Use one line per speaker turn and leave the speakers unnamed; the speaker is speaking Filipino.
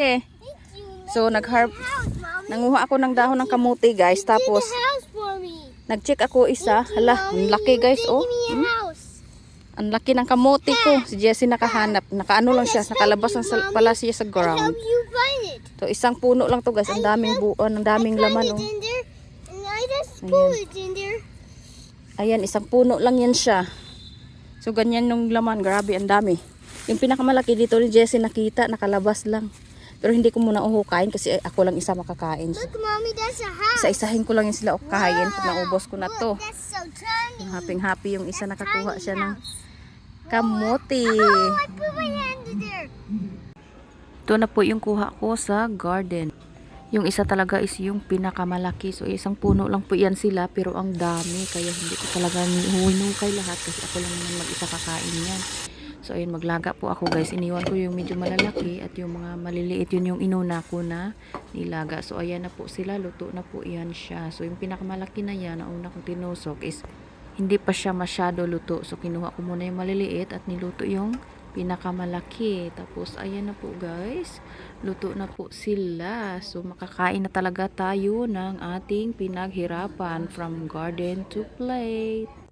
You.
So, nag-harp, nanguha ako ng dahon ng kamuti guys. Tapos, nag-check ako isa. Hala, ang laki guys oh. Hmm? Ang laki ng kamuti ko. Si Jessie nakahanap. Nakaano lang siya. Nakalabas sa, pala siya sa ground. So, isang puno lang to guys. Ang daming buon, ang daming laman oh. Ayan. Ayan, isang puno lang yan siya. So, ganyan yung laman. Grabe, ang dami. Yung pinakamalaki dito ni Jessie nakita, nakalabas lang. Pero hindi ko muna uhukain kasi ako lang isa makakain.
Look, mommy, that's a house.
isa-isahin ko lang yung sila ukahin pag naubos ko na to.
Look, that's so.
Happy-happy yung isa nakakuha
Tiny
siya ng
house.
kamuti.
Oh, I put my hand in there.
Ito na po yung kuha ko sa garden. Yung isa talaga is yung pinakamalaki. So, isang puno lang po yan sila pero ang dami. Kaya hindi ko talaga hinukay lahat kasi ako lang naman mag-isa kakain yan. So, ayun, maglaga po ako guys. Iniwan ko yung medyo malalaki at yung mga maliliit yun yung inuna ko na nilaga. So, ayan na po sila. Luto na po yan siya. So, yung pinakamalaki na yan, na una kong tinusok is hindi pa siya masyado luto. So, kinuha ko muna yung maliliit at niluto yung pinakamalaki. Tapos, ayan na po guys. Luto na po sila. So, makakain na talaga tayo ng ating pinaghirapan from garden to plate.